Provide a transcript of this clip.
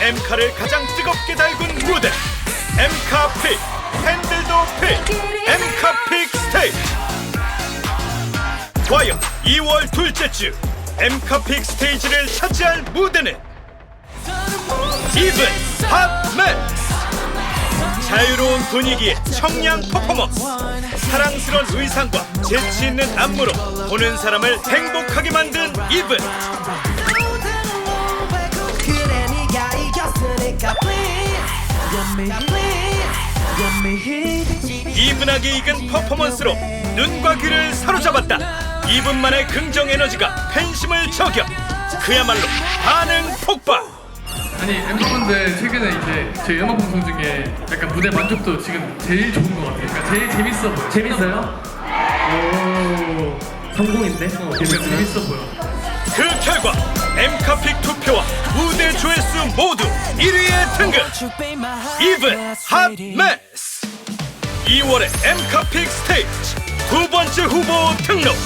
엠카를 가장 뜨겁게 달군 무대. 엠카 픽 팬들도 픽. 엠카 픽 스테이지. 과연 2월 둘째 주 엠카 픽 스테이지를 차지할 무대는 이븐 핫맨 자유로운 분위기의 청량 퍼포먼스. 사랑스러운 의상과 재치 있는 안무로 보는 사람을 행복하게 만든 이븐 이분하게 익은 퍼포먼스로 눈과 귀를 사로잡았다. 이분만의 긍정 에너지가 팬심을 저격. 그야말로 반응 폭발. 아니 엠버분들 최근에 이제 저희 음악 방송 중에 약간 무대 만족도 지금 제일 좋은 것 같아요. 그러니까 제일 재밌어 보여. 재밌어요? 오 성공인데? 어, 재밌어 보여. 그 결과 엠카픽 투표와 조회수 모두 1위에 등극. 이븐 핫메스. 2월의 엠카픽 스테이지. 두 번째 후보 등록